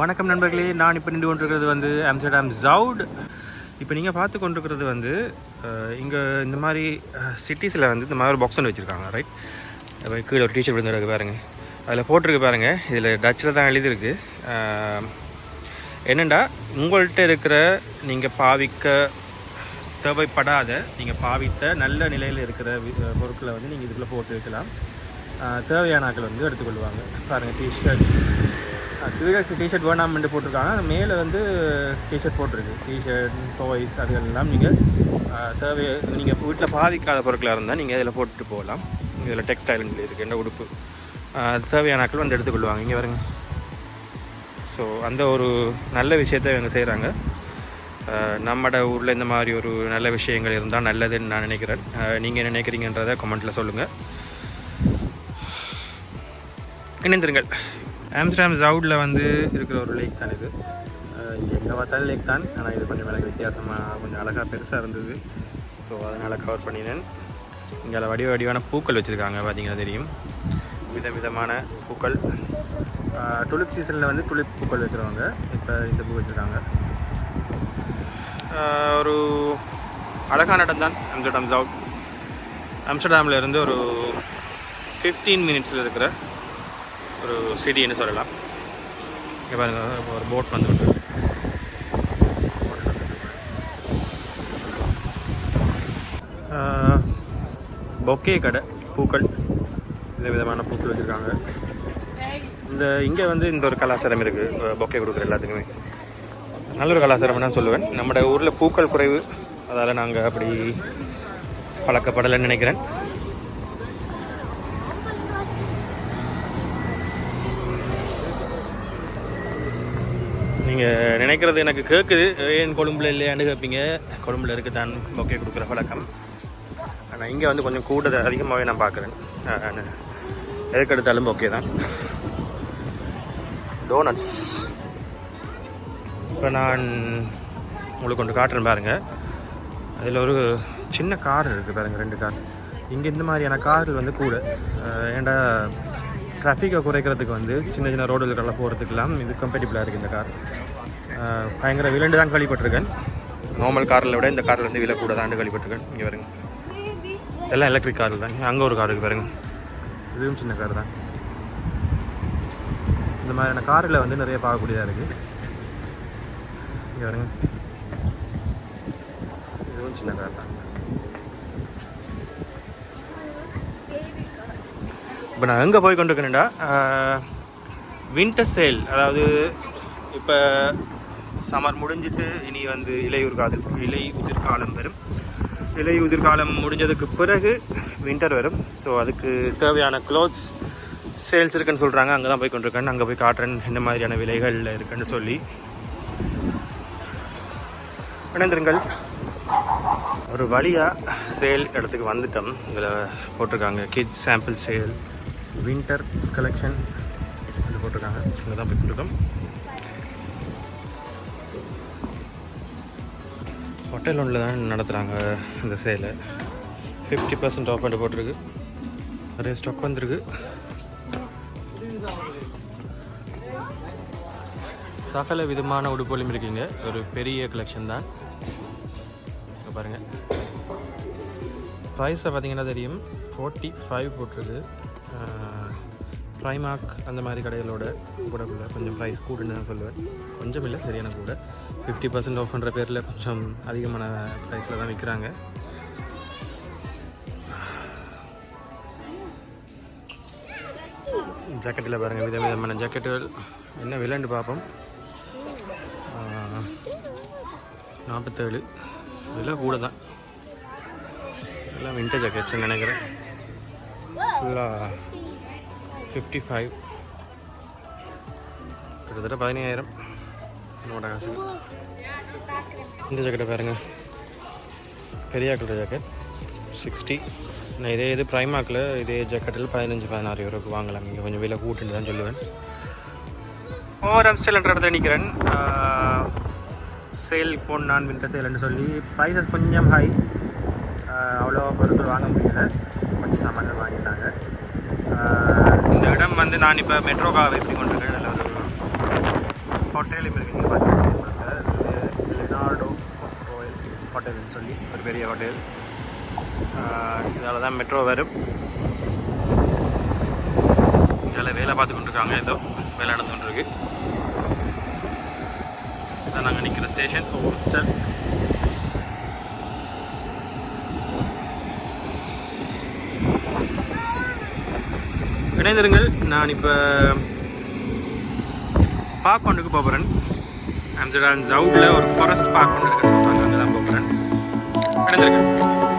வணக்கம் நண்பர்களே நான் இப்போ நின்று கொண்டிருக்கிறது வந்து ஆம்ஸ்டர்டாம் ஜவுட். இப்போ நீங்கள் பார்த்து கொண்டிருக்கிறது வந்து இங்கே இந்த மாதிரி சிட்டிஸில் வந்து இந்த மாதிரி ஒரு பாக்ஸ் ஒன்று வச்சுருக்காங்க ரைட் இப்போ கீழே ஒரு டீஷர்ட் விழுந்துருக்கு பாருங்கள் அதில் போட்டிருக்கு பாருங்கள் இதில் டச்சில் தான் எழுதியிருக்கு. என்னெண்டா உங்கள்கிட்ட இருக்கிற நீங்கள் பாவிக்க தேவைப்படாத நீங்கள் பாவித்த நல்ல நிலையில் இருக்கிற பொருட்களை வந்து நீங்கள் இதுக்குள்ளே போட்டு வைக்கலாம். தேவையான ஆட்கள் வந்து எடுத்துக்கொள்வாங்க. பாருங்கள் டிஷர்ட் சிவிகஸ் டிஷர்ட் வேணாம்னு போட்டிருக்காங்க. மேலே வந்து டிஷர்ட் போட்டிருக்கு. டிஷர்ட் டாய்ஸ் அது எல்லாம் நீங்கள் தேவை நீங்கள் வீட்டில் பாதிக்காத பொருட்களாக இருந்தால் நீங்கள் இதில் போட்டுட்டு போகலாம். இதில் டெக்ஸ்டைல்னு இருக்குது என்ன உடுப்பு. தேவையான ஆட்கள் வந்து எடுத்துக்கொள்வாங்க. இங்கே வருங்க ஸோ அந்த ஒரு நல்ல விஷயத்தை இவங்க செய்கிறாங்க நம்மட ஊரில் இந்த மாதிரி ஒரு நல்ல விஷயங்கள் இருந்தால் நல்லதுன்னு நான் நினைக்கிறேன். நீங்கள் என்ன நினைக்கிறீங்கன்றதை கமெண்ட்டில் சொல்லுங்கள் இணைந்திருங்கள். ஆம்ஸ்டாம் ஜவுடில் வந்து இருக்கிற ஒரு லேக் தான் இது. எங்கே பார்த்தாலும் லேக் தான். ஆனால் இது கொஞ்சம் எனக்கு வித்தியாசமாக கொஞ்சம் அழகாக பெருசாக இருந்தது. ஸோ அதனால் கவர் பண்ணினேன். இங்கே வடிவ வடிவான பூக்கள் வச்சுருக்காங்க பார்த்தீங்கன்னா தெரியும்? விதவிதமான பூக்கள். துளிப் சீசனில் வந்து துளிப் பூக்கள் வைக்கிறவங்க. இப்போ இந்த பூ வச்சுருக்காங்க. ஒரு அழகான இடம் தான் அம்ஸ்டர்டாம் ஜவுட் அம்ஸ்டர்டாமில் இருந்து ஒரு ஃபிஃப்டீன் மினிட்ஸில் இருக்கிற ஒரு சிட்டின்னு சொல்லலாம். இங்கே பாருங்க ஒரு போட் வந்துட்டு பொக்கே கடை பூக்கள். இந்த விதமான பூக்கள் வச்சுருக்காங்க. இந்த இங்கே வந்து இந்த ஒரு கலாச்சாரம் இருக்குது பொக்கே கொடுக்குற எல்லாத்துக்குமே. நல்ல ஒரு கலாச்சாரம் தான் சொல்லுவேன். நம்ம ஊரில் பூக்கள் குறைவு. அதால் நாங்கள் அப்படி பழக்கப்படலைன்னு நினைக்கிறேன். நீங்கள் நினைக்கிறது எனக்கு கேட்குது ஏன் கொழும்புல இல்லையான்னு கேட்பீங்க கொழும்புல இருக்குது தான் பொக்கே கொடுக்குற பழக்கம். ஆனால் இங்கே வந்து கொஞ்சம் கூட அதிகமாகவே நான் பார்க்குறேன் எதுக்கெடுத்தாலும் பொக்கே தான் டோனட்ஸ் இப்போ நான் உங்களுக்கு கொண்டு காட்டுறேன் பாருங்கள் அதில் ஒரு சின்ன கார் இருக்குது பாருங்கள் ரெண்டு கார். இங்கே இந்த மாதிரியான கார்கள் வந்து கூட ஏண்டா ஏன்டா குறைக்கிறதுக்கு வந்து சின்ன சின்ன ரோடுகளெல்லாம் போகிறதுக்கெல்லாம் இது கம்பேட்டிபிளாக இருக்குது இந்த கார். பயங்கர விலண்டு தான் கழிப்பட்டிருக்கேன் நார்மல் காரில் விட இந்த காரில் வந்து விலை கூட தான் கழிப்பட்டிருக்கேன் இங்கே வருங்க எல்லாம் எலக்ட்ரிக் கார் தான். அங்கே ஒரு கார் இருக்குது பாருங்க. இதுவும் சின்ன கார் தான். இந்த மாதிரியான காரில் வந்து நிறைய பார்க்கக்கூடியதாக இருக்குது இங்கே வருங்க. இதுவும் சின்ன கார் தான். இப்போ நான் எங்கே போய் கொண்டிருக்கேன்டா வின்டர் சேல் அதாவது இப்போ சம்மர் முடிஞ்சிட்டு இனி வந்து இலையுதிர் காலம் இலை உதிர் காலம் வரும். இலை உதிர் காலம் முடிஞ்சதுக்கு பிறகு வின்டர் வரும். ஸோ அதுக்கு தேவையான க்ளோத்ஸ் சேல்ஸ் இருக்குன்னு சொல்கிறாங்க அங்கே தான் போய் கொண்டிருக்கேன். அங்கே போய் காட்டுறேன். என்ன மாதிரியான விலைகள் இருக்குன்னு சொல்லி. இணைந்திருங்கள். ஒரு வழியாக சேல் இடத்துக்கு வந்துட்டோம். இதில் போட்டிருக்காங்க. Kid sample sale winter collection இது போட்டிருக்காங்க. இங்கே தான் போய்ட்டுருக்கோம் ஹோட்டல் ஒன்றில் தான் நடத்துகிறாங்க இந்த சேலை. ஃபிஃப்டி பர்சன்ட் ஆஃப் பண்ணி போட்டிருக்கு. நிறைய ஸ்டாக் வந்திருக்கு. சகல விதமான உடுப்பொலியும் இருக்குங்க. ஒரு பெரிய கலெக்ஷன் தான். இங்க பாருங்கள் ப்ரைஸை பார்த்தீங்கன்னா தெரியும்? ஃபோர்ட்டி ஃபைவ் போட்டிருக்கு ப்ரைமார்க் அந்த மாதிரி கடைகளோட கூட கொஞ்சம் ப்ரைஸ் கூடுன்னு நான் சொல்லுவேன். கொஞ்சம் இல்லை சரியான கூட. ஃபிஃப்டி பர்சன்ட் ஆஃப் பண்ணுற பேரில் கொஞ்சம் அதிகமான ப்ரைஸில் தான் விற்கிறாங்க. ஜாக்கெட்டில் பாருங்கள் வித விதமான ஜாக்கெட்டுகள். என்ன விலைன்னு பார்ப்போம். நாற்பத்தேழு. விலை கூட தான் எல்லாம் வின்டர் ஜாக்கெட்ஸ் நினைக்கிறேன். ஃபுல்லாக ஃபிஃப்டி ஃபைவ் கிட்டத்தட்ட பதினையாயிரம். என்னோட காசு. இந்த ஜாக்கெட்டை பாருங்கள் பெரிய ஜாக்கெட் சிக்ஸ்டி நான் இதே இது ப்ரைமாக்கில் இதே ஜாக்கெட்டில் பதினஞ்சு பதினாறு யூரோக்கு வாங்கலாம். இங்கே கொஞ்சம் விலை கூட்டுன்னு தான் சொல்லுவேன். ஓவர் அம்ஸ்டல் என்ற இடத்துல நிற்கிறேன் சேல் போன் நான் வின்டர் சேல்னு சொல்லி ப்ரைஸஸ் கொஞ்சம் ஹை அவ்வளோவா அவ்வளோ பொருட்கள் வாங்க முடியல. கொஞ்சம் சாமான்கள் வாங்கிட்டாங்க. இந்த இடம் வந்து நான் இப்போ மெட்ரோக்காக வெற்றி கொண்டிருக்கேன் அதில் ஒரு இப்போ இருக்குது நீங்கள் பார்த்துருக்கீங்க லெனார்டோ ஹோட்டல்னு சொல்லி ஒரு பெரிய ஹோட்டல் இதால் தான் மெட்ரோ வரும். இதில் வேலை பார்த்து கொண்டிருக்காங்க. ஏதோ வேலை நடந்து கொண்டிருக்கு. இதான் நாங்கள் நிற்கிற ஸ்டேஷன் ஹோஸ்டல் இணைந்திருங்கள். நான் இப்போ பார்க் ஒன்றுக்கு போகிறேன் அம்ஸ்டர்டாம் ஜவுடில் ஒரு ஃபாரஸ்ட் பார்க் ஒன்று இருக்குன்னு சொல்கிறாங்க அங்கே தான் போகிறேன் இணைந்திருங்கள்.